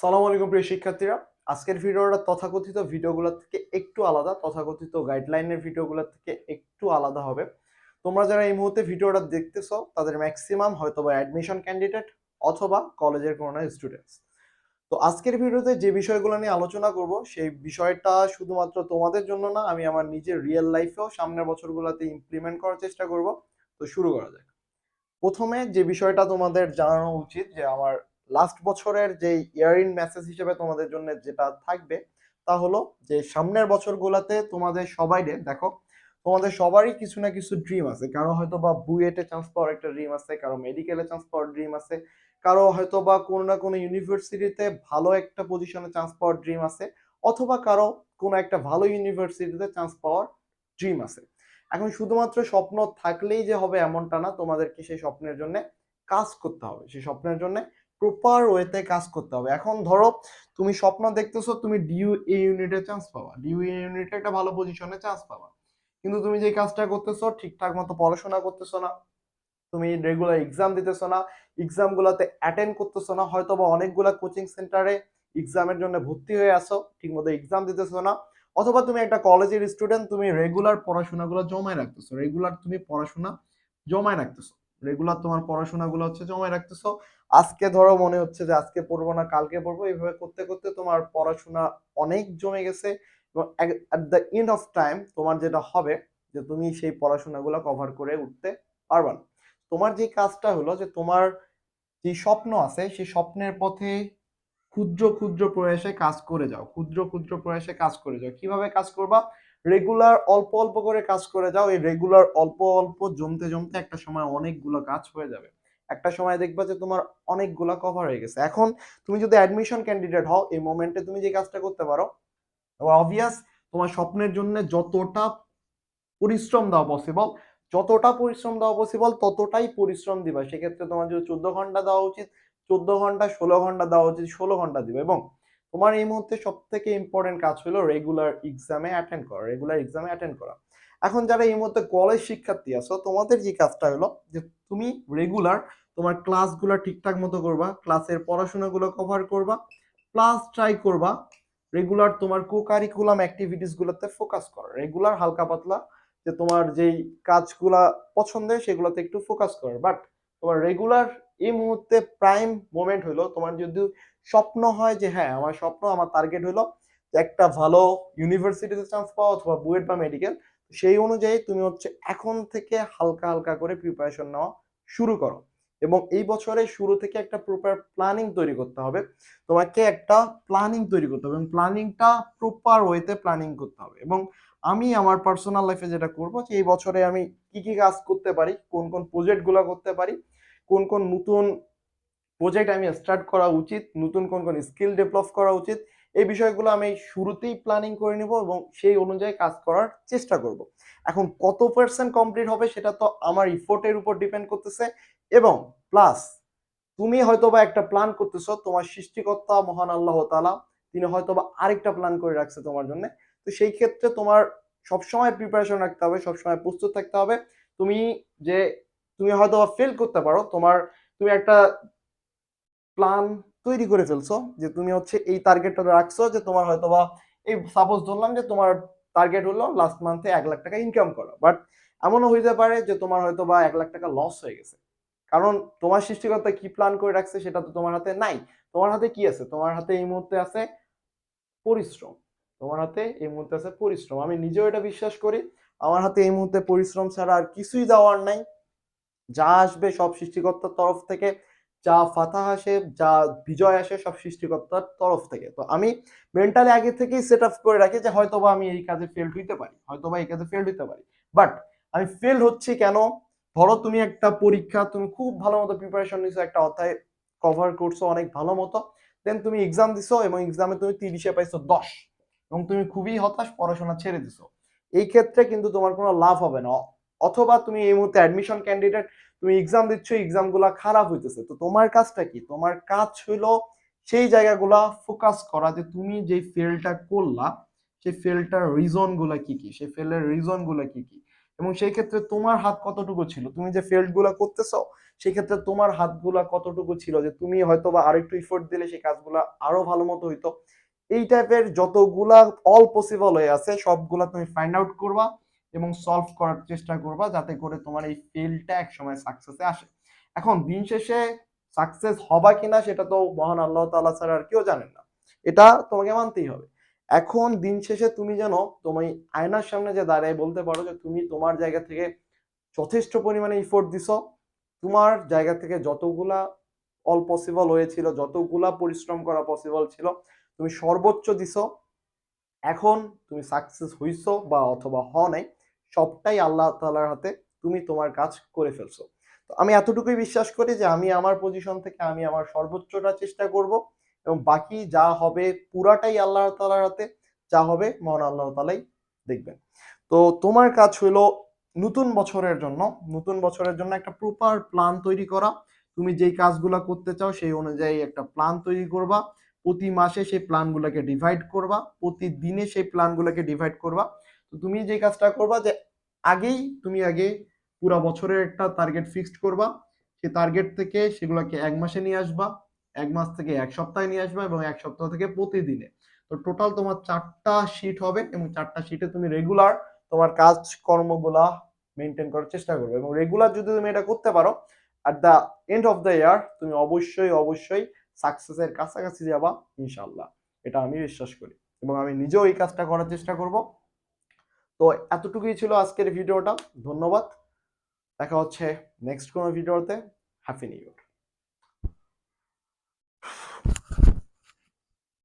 সালাম আলাইকুম প্রিয় শিক্ষার্থীরা। আজকের ভিডিওটা তথাকথিত ভিডিওগুলো থেকে একটু আলাদা, তথাকথিত গাইডলাইনের ভিডিওগুলো থেকে একটু আলাদা হবে। তোমরা যারা এই মুহূর্তে ভিডিওটা দেখতেছো, তাদের ম্যাক্সিমাম হয়তো বা অ্যাডমিশন ক্যান্ডিডেট অথবা কলেজের কোনো স্টুডেন্টস তো আজকের ভিডিওতে যে বিষয়গুলো নিয়ে আলোচনা করব, সেই বিষয়টা শুধুমাত্র তোমাদের জন্য না, আমি আমার নিজের রিয়েল লাইফেও সামনের বছরগুলোতে ইমপ্লিমেন্ট করার চেষ্টা করব। তো শুরু করা যাক। প্রথমে যে বিষয়টা তোমাদের জানানো উচিত, যে আমার লাস্ট বছরের যে ইয়ার ইন মেসেজ হিসেবে তোমাদের জন্য যেটা থাকবে, তা হলো যে সামনের বছরগুলোতে তোমাদের সবাই দেখো, তোমাদের সবারই কিছু না কিছু ড্রিম আছে। কারও হয়তো বা বুয়েটে চান্স পাওয়ার একটা ড্রিম আছে, কারও মেডিকেলে চান্স পাওয়ার ড্রিম আছে, কারও হয়তো বা কোনো না কোনো ইউনিভার্সিটিতে ভালো একটা পজিশনে চান্স পাওয়ার ড্রিম আছে, অথবা কারও কোনো একটা ভালো ইউনিভার্সিটিতে চান্স পাওয়ার ড্রিম আছে। এখন শুধুমাত্র স্বপ্ন থাকলেই যে হবে এমনটা না, তোমাদেরকে সেই স্বপ্নের জন্য কাজ করতে হবে। সেই স্বপ্নের জন্য প্রপার ওয়েতে কাজ করতে হবে। এখন ধরো, তুমি স্বপ্ন দেখতেছো, তুমি ডিউ এ ইউনিটে চান্স পাবা। ডিউ এ ইউনিটে একটা ভালো পজিশনে চান্স পাবা। কিন্তু তুমি যে কাজটা করতেছো, ঠিকঠাক মতো পড়াশোনা করতেছো না, তুমি রেগুলার এক্সাম দিতেছো না এক্সাম গুলাতে অ্যাটেন্ড করতেছো না হয়তো বা অনেকগুলা কোচিং সেন্টারে এক্সামের জন্য ভর্তি হয়ে আসো ঠিকমতো এক্সাম দিতেছো না, অথবা তুমি একটা কলেজের স্টুডেন্ট তুমি রেগুলার পড়াশোনাগুলো জমায় রাখতেছো। রেগুলার তুমি পড়াশোনা জমায় রাখতেছো। রেগুলার তোমার পড়াশোনাগুলো হচ্ছে জমায় রাখতেছো। আজকে ধরো মনে হচ্ছে যে আজকে পড়ব না, কালকে পড়ব, এইভাবে করতে করতে তোমার পড়াশোনা অনেক জমে গেছে এবং at the end of time তোমার যেটা হবে যে তুমি সেই পড়াশোনাগুলো কভার করে উঠতে পারবা না। তোমার যে কাজটা হলো যে তোমার যে স্বপ্ন আছে, সেই স্বপ্নের পথে ক্ষুদ্র ক্ষুদ্র প্রয়াসে কাজ করে যাও, ক্ষুদ্র ক্ষুদ্র প্রয়াসে কাজ করে যাও। কীভাবে কাজ করবা? রেগুলার অল্প অল্প করে কাজ করে যাও। এই রেগুলার অল্প অল্প জমতে জমতে একটা সময় অনেকগুলো কাজ হয়ে যাবে। একটা সময় দেখবা যে তোমার অনেকগুলা কভার হয়ে গেছে। এখন তুমি যদি অ্যাডমিশন ক্যান্ডিডেট হও, এই মোমেন্টে তুমি যে কাজটা করতে পারো অবভিয়াস তোমার স্বপ্নের জন্য যতটা পরিশ্রম দেওয়া পসিবল যতটা পরিশ্রম দেওয়া পসিবল ততটাই পরিশ্রম দিবা। সেক্ষেত্রে তোমার যদি চোদ্দ ঘণ্টা দেওয়া উচিত, চোদ্দ ঘণ্টা, ষোলো ঘণ্টা দেওয়া উচিত, ষোলো ঘণ্টা দিবে। এবং তোমার এই মুহূর্তে সব থেকে ইম্পর্টেন্ট কাজ হলো রেগুলার এক্সামে অ্যাটেন্ড করা রেগুলার এক্সামে অ্যাটেন্ড করা। এখন যারা এই মুহূর্তে কলেজ শিক্ষার্থী আছো, তোমাদের যে কাজটা হলো যে তুমি রেগুলার তোমার ক্লাসগুলো ঠিকঠাক মতো করবা ক্লাসের পড়াশোনাগুলো কভার করবা প্লাস ট্রাই করবা রেগুলার তোমার কো কারিকুলাম অ্যাক্টিভিটিস গুলোতে ফোকাস করা। রেগুলার হালকা পাতলা যে তোমার যেই কাজগুলা পছন্দের সেগুলোতে একটু ফোকাস করার বাট তোমার রেগুলার এই মুহূর্তে প্রাইম মোমেন্ট হলো তোমার যদি স্বপ্ন হয় যে হ্যাঁ আমার স্বপ্ন, আমার টার্গেট হলো একটা ভালো ইউনিভার্সিটিতে চান্স পাওয়া অথবা বুয়েট বা মেডিকেল সেই অনুযায়ী তুমি হচ্ছে এখন থেকে হালকা হালকা করে প্রিপারেশন নেওয়া শুরু করো। এবং এই বছরের শুরু থেকে একটা প্রপার প্ল্যানিং তৈরি করতে হবে। তোমাকে একটা প্ল্যানিং তৈরি করতে হবে এবং প্ল্যানিংটা প্রপার ওয়েতে প্ল্যানিং করতে হবে। এবং আমি আমার পার্সোনাল লাইফে যেটা করব যে এই বছরে আমি কি কি কাজ করতে পারি, কোন কোন প্রজেক্টগুলো করতে পারি কোন কোন নতুন প্রজেক্ট আমি স্টার্ট করা উচিত, নতুন কোন কোন স্কিল ডেভেলপ করা উচিত, এই বিষয়গুলো আমি শুরুতেই প্ল্যানিং করে নিব এবং সেই অনুযায়ী কাজ করার চেষ্টা করব। এখন কত পার্সেন্ট কমপ্লিট হবে সেটা তো আমার ইফোর্টের উপর ডিপেন্ড করতেছে এবং প্লাস তুমি হয়তো বা একটা প্ল্যান করতেছো, তোমার সৃষ্টিকর্তা মহান আল্লাহ তালা তিনি হয়তো বা আরেকটা প্ল্যান করে রাখছে তোমার জন্য। তো সেই ক্ষেত্রে তোমার সবসময় প্রিপারেশন রাখতে হবে, সবসময় প্রস্তুত থাকতে হবে। তুমি যে তুমি হয়তো ফেল করতে পারো। তোমার, তুমি একটা প্ল্যান তৈরি করে ফেলছো যে তুমি হচ্ছে এই টার্গেটটা রাখছো যে তোমার হয়তো বা এই সাপোজ ধরলাম যে তোমার টার্গেট হলো লাস্ট মান্থে এক লাখ টাকা ইনকাম করা। বাট এমনও হইতে পারে যে তোমার হয়তো বা এক লাখ টাকা লস হয়ে গেছে। কারণ তোমার সৃষ্টিকর্তা কি প্ল্যান করে রাখছে সেটা তো তোমার হাতে নাই। তোমার হাতে কি আছে? তোমার হাতে এই মুহূর্তে আছে পরিশ্রম। তোমার হাতে এই মুহূর্তে আছে পরিশ্রম। আমি নিজেও এটা বিশ্বাস করি। আমার হাতে এই মুহূর্তে পরিশ্রম ছাড়া আর কিছুই দেওয়ার নাই। যা আসবে সব সৃষ্টিকর্তার তরফ থেকে, যা ফাতা আসে, যা বিজয় আসে সব সৃষ্টিকর্তার তরফ থেকে। তো আমি মেন্টালি আগে থেকেই সেট আপ করে রাখি যে হয়তো বা আমি এই কাজে ফেল হইতে পারি হয়তো বা এই কাজে ফেল হইতে পারি। বাট আমি ফেল হচ্ছি কেন? ধরো তুমি একটা পরীক্ষা, তুমি খুব ভালো মতো প্রিপারেশন নিছো, একটা অধ্যায় কভার করছ অনেক ভালো মতো দেন তুমি এক্সাম দিছো এবং এক্সামে তুমি তিরিশে পাইছো দশ এবং তুমি খুবই হতাশ, পড়াশোনা ছেড়ে দিছো। এই ক্ষেত্রে কিন্তু তোমার কোনো লাভ হবে না। অথবা তুমি এই মুহূর্তে অ্যাডমিশন ক্যান্ডিডেট তুমি এক্সাম দিচ্ছ এক্সামগুলো খারাপ হইতেছে। তো তোমার কাজটা কি? তোমার কাজ হলো সেই জায়গাগুলা ফোকাস করা যে তুমি যে ফেলটা করলা, সেই ফেলটার রিজনগুলা কি কি? সেই ফেলের রিজনগুলা কি কি? এবং সেই ক্ষেত্রে তোমার হাত কতটুকু ছিল? তুমি যে ফিল্ডগুলা করতেছো, সেই ক্ষেত্রে তোমার হাতগুলা কতটুকু ছিল? যে তুমি হয়তো বা আরেকটু ইফোর্ট দিলে সেই কাজগুলা আরও ভালো মতো হইতো। এই টাইপের যতগুলা অল পসিবল হয়ে আছে, সবগুলা তুমি ফাইন্ড আউট করবা। এবং সলভ করার চেষ্টা করবা যাতে করে তোমার এই ফেলটা একসময় সাকসেসে আসে। এখন দিন শেষে সাকসেস হবা কিনা সেটা তো মহান আল্লাহ তাআলা ছাড়া আর কেউ জানেন না। এটা তোমাকে মানতেই হবে। এখন দিন শেষে তুমি যেন তুমি আয়নার সামনে যে দাঁড়ায় বলতে পারো যে তুমি তোমার জায়গা থেকে যথেষ্ট পরিমাণে ইফোর্ট দিছো। তোমার জায়গা থেকে যতগুলা অল পসিবল হয়েছিল, যতগুলা পরিশ্রম করা পসিবল ছিল, তুমি সর্বোচ্চ দিছো। এখন তুমি সাকসেস হইছো বা অথবা হ নাই। সবটাই আল্লাহ তাআলার হাতে তুমি তোমার কাজ করে ফেলছো। তো আমি এতটুকুই বিশ্বাস করি যে আমি আমার পজিশন থেকে আমি আমার সর্বোচ্চটা চেষ্টা করব এবং বাকি যা হবে পুরাটাই আল্লাহ তাআলার হাতে, যা হবে মহান আল্লাহ তাআলাই দেখবেন। তো তোমার কাজ হলো নতুন বছরের জন্য, নতুন বছরের জন্য একটা প্রপার প্ল্যান তৈরি করা। তুমি যেই কাজগুলো করতে চাও সেই অনুযায়ী একটা প্ল্যান তৈরি করবা। প্রতি মাসে সেই প্ল্যানগুলোকে ডিভাইড করবা। প্রতিদিনে সেই প্ল্যানগুলোকে ডিভাইড করবা। তো তুমি যে কাজটা করবা যে আগেই তুমি আগে পুরা বছরের একটা টার্গেট ফিক্সড করবা। সেই টার্গেট থেকে সেগুলোকে এক মাসে নিয়ে আসবা, এক মাস থেকে এক সপ্তাহে নিয়ে আসবা এবং এক সপ্তাহ থেকে প্রতিদিনে। তো টোটাল তোমার চারটা শিট হবে এবং চারটা শিটে তুমি রেগুলার তোমার কাজ কর্মগুলা মেনটেন করার চেষ্টা করবে এবং রেগুলার যদি তুমি এটা করতে পারো at the end of the year তুমি অবশ্যই অবশ্যই সাকসেসের কাছাকাছি যাবা ইনশাল্লাহ এটা আমি বিশ্বাস করি এবং আমি নিজেও এই কাজটা করার চেষ্টা করব। তো এতটুকুই ছিল আজকের ভিডিওটা। ধন্যবাদ। দেখা হচ্ছে নেক্সট কোনো ভিডিওতে। Happy new year